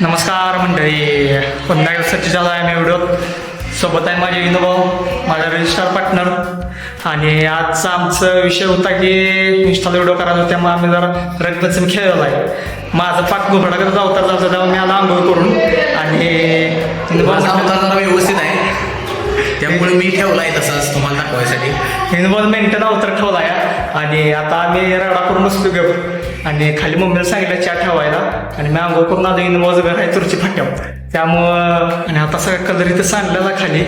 नमस्कार मंडळी. पुन्हा झाला आहे मी व्हिडिओ? सोबत आहे माझे विनोभाऊ माझा रजिस्टर पार्टनर आणि आजचा आमचा विषय होता की इन्स्टाला व्हिडिओ करायचा होता त्यामुळे आम्ही जरा रंगपंचमी खेळलेला आहे. माझा पाक घोडा करत जावता जाता तेव्हा मी आला आंघोळ करून. आणि माझा जरा व्यवस्थित आहे. त्यामुळे मी ठेवलाय तसाच तुम्हाला दाखवायसाठी. हिंदबॉल मेंटेन अवतर ठेवला आहे आणि आता आम्ही रगडा करून बसलो घेऊ आणि खाली मम्मीला सांगितलं चहा ठेवायला. आणि मी आंघोळ करून आलो हिंदबॉलचं घर आहे तुरची फाट्यावर. त्यामुळं आणि आता सगळं कलर इथं सांडलेला खाली.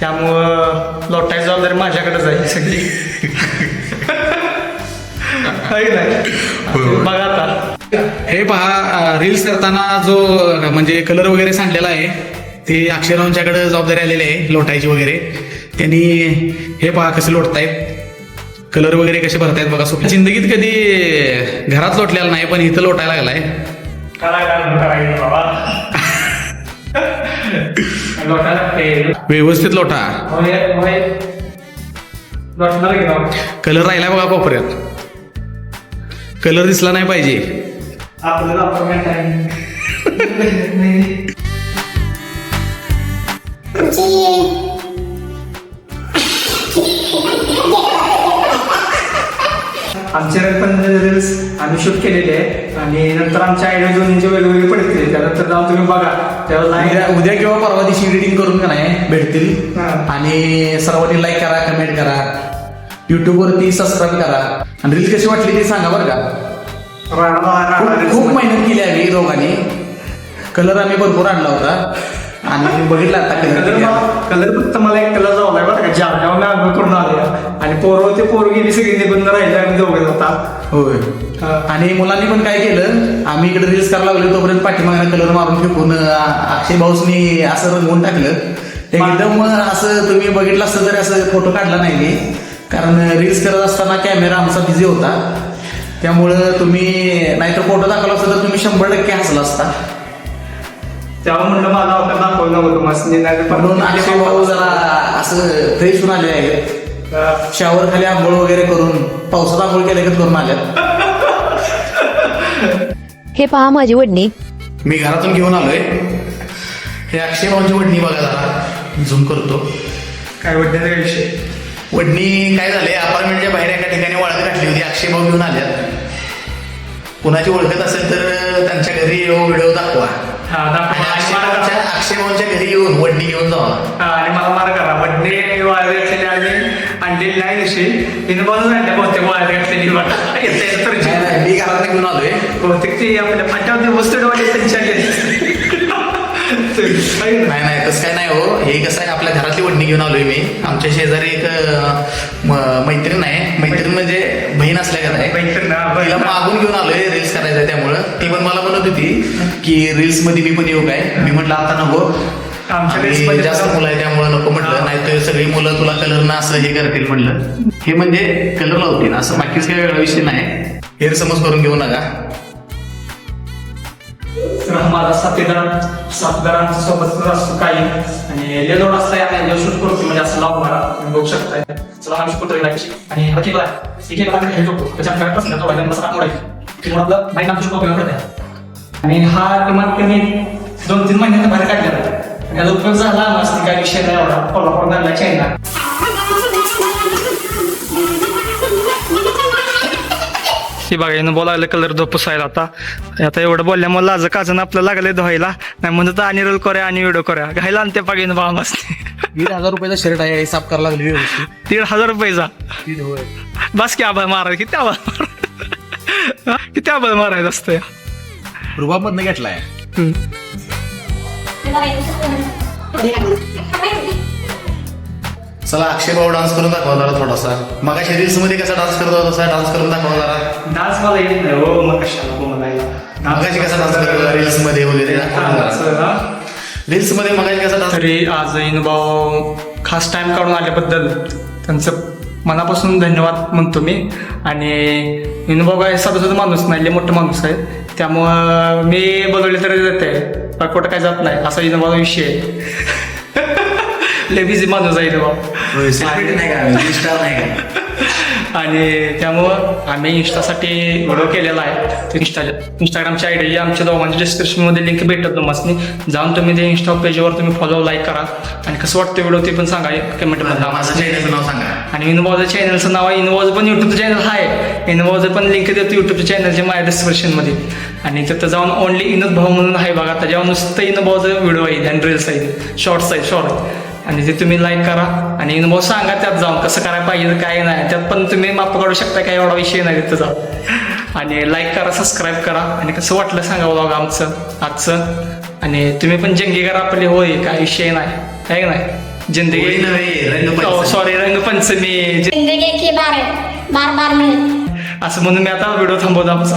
त्यामुळं लोटायची जबाबदारी माझ्याकडेच आहे ही सगळी. है. नाही बघा आता. हे पहा रील्स करताना जो म्हणजे कलर वगैरे सांडलेला आहे ते अक्षरांच्याकडे जबाबदारी आलेली आहे लोटायची वगैरे. त्यांनी हे पहा कसे लोटतायत. कलर वगैरे कसे भरतायत बघा. सुख जिंदगीत कधी घरात लोटलेला नाही पण इथं लोटायला लागलाय. लागते. व्यवस्थित लोटा? कलर राहिलाय बघा कोपऱ्यात. कलर दिसला नाही पाहिजे. आमचे पण रील्स आम्ही शूट केलेले आहे आणि नंतर आमच्या आयडिया दोन्हीचे वेगवेगळे पडतील. त्यानंतर जाऊन तुम्ही बघा. तेव्हा उद्या किंवा परवा दिवशी एडिटिंग करून का नाही भेटतील. आणि सर्वांनी लाईक करा कमेंट करा. युट्यूब वरती सबस्क्राईब करा. आणि रील कशी वाटली ते सांगा बरं का. खूप मेहनत केली आम्ही दोघांनी. कलर आम्ही भरपूर आणला होता. आणि बघितला आता कलर कलर फक्त मला एक कलर जावलाय बरं का. मी आंघोळ करून आले आणि पोरं ते पोरं गेली सगळी निघून राहिले आम्ही दोघे होता होय. हा. आणि मुलांनी पण काय केलं आम्ही इकडे रील्स करायला लागलो तोपर्यंत पाठीमागे कलर मारून फेकून अक्षय भाऊसनी असं रंगवून टाकलं. ते एकदम असं तुम्ही बघितलं असतं तरी असं फोटो काढला नाही मी. कारण रील्स करत असताना कॅमेरा आमचा बिझी होता. त्यामुळं तुम्ही नाहीतर फोटो दाखवला असता तर तुम्ही शंभर टक्के हसला असता. तेव्हा म्हणलं माझा अवतार दाखवलं नव्हतं मस्त म्हणून अक्षय भाऊ जरा असं फ्रेश होऊन आले आहेत शावर खाली आंघोळ वगैरे करून पावसात आंघोळ केल्या करून आल्यात. हे पहा माझी वडणी. मी घरातून घेऊन आलोय. हे अक्षय भाऊची वडणी बघा जरा. झूम करतो. काय वाटण्याचा काय विषय? वडणी काय झाले? अपार्टमेंटच्या बाहेर एका ठिकाणी वळत घातली होती. अक्षय भाऊ घेऊन आल्यात. कुणाची ओळखत असेल तर त्यांच्या घरी येऊ व्हिडिओ हा दाखवा. अक्षय आणि मला भाऊच्या करा. अक्षय भाऊच्या घरी येऊन वडणी घेऊन जावा हा, आणि मला मार करा वडणे वाळत घातलेली आणि आणलेली नाही दिवशी तिने बनवून आणल्या बहुतेक वाळत घातलेली वाटत येते तर नाही, नाही, मी घरात घेऊन आलोय बहुतेक ती आपल्या फाट्यावर वस्तू ठेवली त्यांच्या नाही नाही तसं काय नाही हो. हे कसं आहे आपल्या घरातली वडणी घेऊन आलोय मी. आमच्या शेजारी एक म- मैत्रीण आहे. मैत्रीण म्हणजे बहीण असल्या का नाही. तिला मागून घेऊन आलोय रील्स करायचं त्यामुळं. ती पण मला म्हणत होती की रील्समध्ये मी पण येऊ काय? मी म्हटलं आता नको. आमच्या reels आणि मध्ये जास्त पण- मुलं आहे त्यामुळे नको म्हटलं. नाही तर सगळी मुलं तुला कलर ना असं हे करतील म्हटलं. हे म्हणजे कलर लावतील. असं बाकीच काही वेगळा विषय नाही. गैरसमज करून घेऊ नका. मित्र माझा साथीदार साथीदारांच्या सोबत असतो काही आणि लेलोड असताय आणि शूट करतो म्हणजे असं लाभ मला तुम्ही बघू शकताय. चला आम्ही शूट करतो कशी आणि हा केक आहे एक आम्ही खेळतो त्याच्या आपल्याला पसंत तो आहे मस्त मोडायची किंवा आपलं बाईक आमची शूट करत आहे आणि हा किमान कमी दोन तीन महिन्यात बाहेर काढलेला आणि याचा उपयोग झाला मस्त काही विषय नाही एवढा. कोल्हापूर धरला चायना हे बघा यानं बोलायला कलर धोपुसायला आता. आता एवढं बोलल्यामुळे लाज काजन आपलं लागले धुवायला. नाही म्हणत आणि रोल करूया आणि व्हिडिओ करूया. घायला आणते पाहिजे बा मस्त. दीड हजार रुपयाचा शर्ट आहे साफ करायला लागली व्यवस्थित. दीड हजार रुपयेचा? दीड होय. बस की आभार मारायला. किती आभार मार किती आभार मारायचं असतं? रुबाबमधनं घेतलाय. हम्म. चला अक्षय भाऊ डान्स करून दाखवा जरा थोडासा. मग रील्समध्ये कसा डान्स करत होता तसा? डान्स करून दाखवा जरा. डान्स मला येत नाही हो मग कशाला हो मला मगाशी कसा डान्स करत होता? रील्समध्ये वगैरे रील्समध्ये मगाशी कसा डान्स तरी आज इनुभाऊ खास टाइम काढून आल्याबद्दल त्यांचं मनापासून धन्यवाद म्हणतो मी. आणि इनुभाऊ काय साधा सुद्धा माणूस नाही लय मोठा माणूस आहे. त्यामुळं मी बोलवले तरी जाते पण कुठं काय जात नाही असा इनुभाऊ विषय आहे. लय बिझी माणूस आहे इनुभाऊ सेलिब्रिटी नाही का? स्टार नाही का? आणि त्यामुळं आम्ही इंस्टासाठी व्हिडिओ केलेला आहे. इंस्टा इंस्टाग्रामची आय डी आमच्या दोघांच्या डिस्क्रिप्शनमध्ये लिंक भेटत तुम्हाला जाऊन तुम्ही ते इंस्टा पेजवर तुम्ही फॉलो लाईक करा. आणि कसं वाटतं व्हिडिओ ते पण सांगा कमेंटमध्ये माझं चॅनलचं नाव सांगा. आणि इनवॉजच्या चॅनलचं नाव आहे इनवॉज पण युट्यूब चॅनल आहे. इनवॉज पण लिंक देतो युट्यूब चॅनलच्या माझ्या डिस्क्रिप्शनमध्ये आणि तिथं जाऊन ओनली इनोद भाऊ म्हणून आहे बघा त्याच्यावर नुसतं इनोभाऊचं व्हिडिओ आहे आणि रील्स आहेत शॉर्ट्स आहेत शॉर्ट आणि ते तुम्ही लाईक करा आणि इनोभाऊ सांगा त्यात जाऊन कसं करायला पाहिजे काय नाही. त्यात पण तुम्ही माप काढू शकता काय एवढा विषय नाही तिथं जाऊन आणि लाईक करा सबस्क्राईब करा. आणि कसं वाटलं सांगा बघा आमचं आजचं. आणि तुम्ही पण जंगी करा आपली होय काय विषय नाही. आहे का नाही? जिंदगी. सॉरी रंगपंचमी. जिंदगी की बार बार बार मिळेल असं म्हणून मी आता व्हिडिओ थांबवतो आमचा.